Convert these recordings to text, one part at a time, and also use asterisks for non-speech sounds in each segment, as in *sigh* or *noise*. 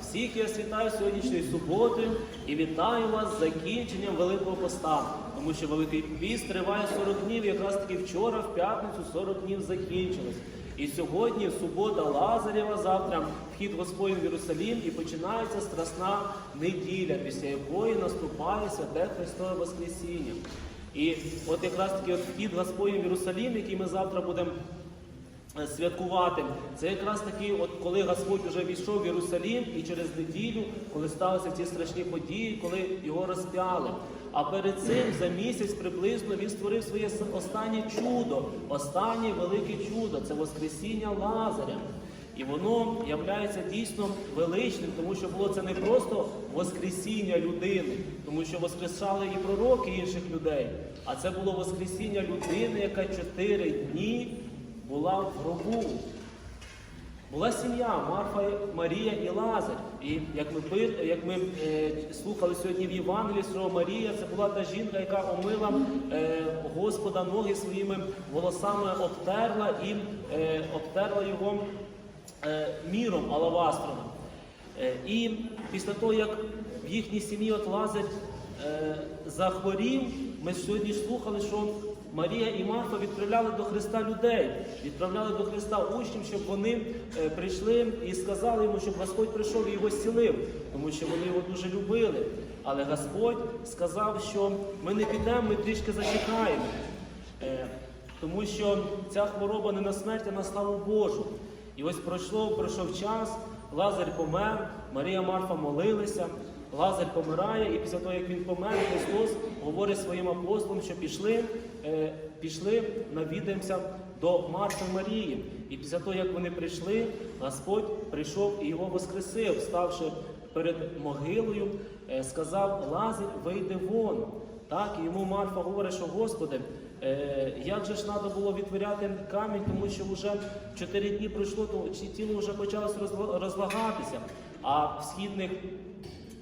Всіх я світаю сьогоднішньою суботою і вітаю вас з закінченням Великого Поста. Тому що Великий Піст триває 40 днів, якраз таки вчора, в п'ятницю, 40 днів закінчилось. І сьогодні субота Лазарєва, завтра вхід Господень в Єрусалім і починається страсна неділя, після якої наступає святе Христове Воскресіння. І от якраз таки от вхід Господень в Єрусалім, який ми завтра будемо святкувати. Це якраз таки, от коли Господь вже війшов в Єрусалім, і через неділю, коли сталися ці страшні події, коли його розп'яли. А перед цим за місяць приблизно він створив своє останнє чудо, останнє велике чудо це Воскресіння Лазаря. І воно являється дійсно величним, тому що було це не просто Воскресіння людини, тому що воскресали і пророки інших людей, а це було Воскресіння людини, яка чотири дні була в гробу. Була сім'я Марфа, Марія і Лазар. І як ми як ми е, слухали сьогодні в Євангелії, що Марія це була та жінка, яка омила е, Господа ноги своїми волосами, обтерла і е, обтерла його е, міром алавастровим. Е, і після того, як в їхній сім'ї от Лазар е, захворів, ми сьогодні слухали, що Марія і Марфа відправляли до Христа людей, відправляли до Христа учнів, щоб вони е, прийшли і сказали йому, щоб Господь прийшов і його зцілив, тому що вони його дуже любили. Але Господь сказав, що ми не підемо, ми трішки зачекаємо. Е, тому що ця хвороба не на смерть, а на славу Божу. І ось пройшло, пройшов час, Лазар помер, Марія Марфа молилися, Лазар помирає, і після того, як він помер, Христос говорить своїм апостолам, що пішли, е, пішли, навідаємося до Марфи Марії. І після того, як вони прийшли, Господь прийшов і його воскресив, ставши перед могилою, е, сказав Лазар, вийди вон. Так, і йому Марфа говорить, що Господи, е, як же ж треба було відтворяти камінь, тому що вже чотири дні пройшло, то тіло вже почалось розлагатися. А в східних,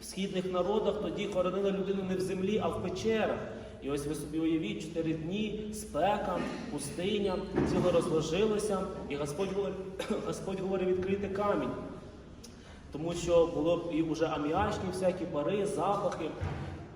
в східних народах тоді хоронили людину не в землі, а в печерах. І ось ви собі уявіть, чотири дні, спека, пустиня, тіло розложилося, і Господь говорить, *clears throat* Господь говорить відкрити камінь. Тому що було і вже аміачні всякі пари, запахи.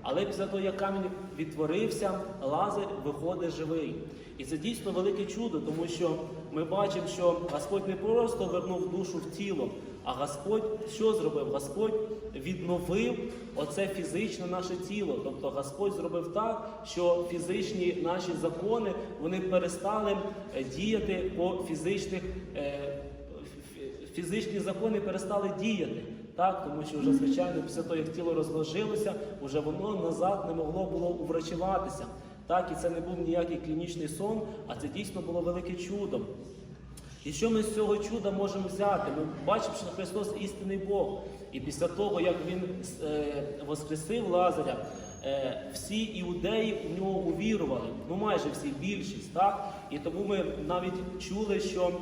Але після того, як камінь відтворився, Лазар виходить живий. І це дійсно велике чудо, тому що ми бачимо, що Господь не просто вернув душу в тіло, а Господь що зробив? Господь відновив оце фізичне наше тіло. Тобто Господь зробив так, що фізичні наші закони вони перестали е, діяти по фізичних. е, фізичні закони перестали діяти. Так, тому що вже, звичайно, після того, як тіло розложилося, вже воно назад не могло було уврачуватися. Так, і це не був ніякий клінічний сон, а це дійсно було велике чудо. І що ми з цього чуда можемо взяти? Ми бачимо, що Христос істинний Бог. І після того, як Він е, воскресив Лазаря, е, всі іудеї в нього увірували. Ну майже всі, більшість. Так? І тому ми навіть чули, що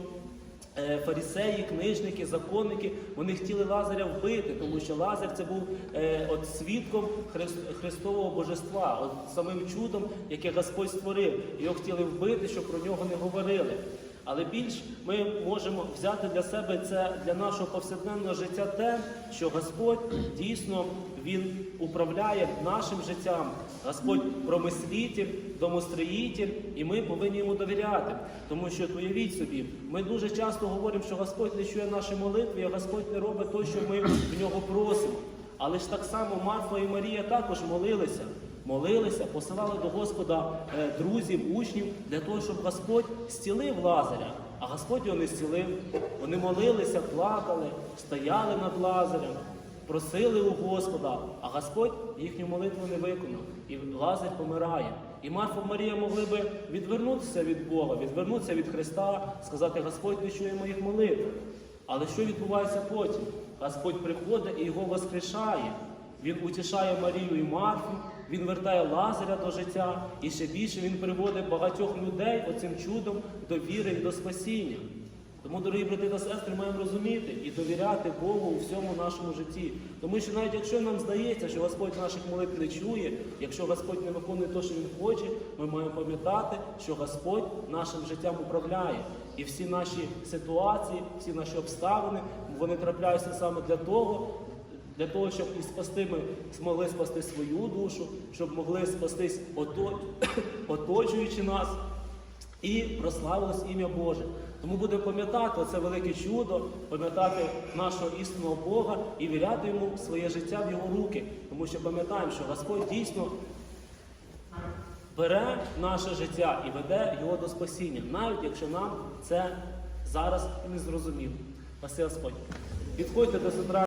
Е, Фарисеї, книжники, законники, вони хотіли Лазаря вбити, тому що Лазар це був е, от свідком Христ, Христового божества, от самим чудом, яке Господь створив. Його хотіли вбити, щоб про нього не говорили. Але більш ми можемо взяти для себе це для нашого повсякденного життя те, що Господь дійсно Він управляє нашим життям. Господь промислитель, домостроїтель, і ми повинні йому довіряти. Тому що уявіть собі, ми дуже часто говоримо, що Господь не чує наші молитви, а Господь не робить те, що ми в нього просимо. Але ж так само Марфа і Марія також молилися. Молилися, посилали до Господа е, друзів, учнів для того, щоб Господь зцілив Лазаря. А Господь його не зцілив. Вони молилися, плакали, стояли над Лазарем, просили у Господа, а Господь їхню молитву не виконав. І Лазар помирає. І Марфа Марія могли би відвернутися від Бога, відвернутися від Христа, сказати, Господь не чує моїх молитв. Але що відбувається потім? Господь приходить і його воскрешає. Він утішає Марію і Марфу, він вертає Лазаря до життя, і ще більше він приводить багатьох людей оцим чудом до віри і до спасіння. Тому, дорогі брати та сестри, маємо розуміти і довіряти Богу у всьому нашому житті. Тому що навіть якщо нам здається, що Господь наших молитв не чує, якщо Господь не виконує те, що Він хоче, ми маємо пам'ятати, що Господь нашим життям управляє. І всі наші ситуації, всі наші обставини, вони трапляються саме для того, для того, щоб і спасти ми змогли спасти свою душу, щоб могли спастись ото- *coughs* оточуючи нас, і прославилось ім'я Боже. Тому будемо пам'ятати це велике чудо, пам'ятати нашого істинного Бога і віряти йому своє життя в його руки. Тому що пам'ятаємо, що Господь дійсно бере наше життя і веде його до спасіння, навіть якщо нам це зараз не зрозуміло. Спаси Господь. Підходьте до центральної.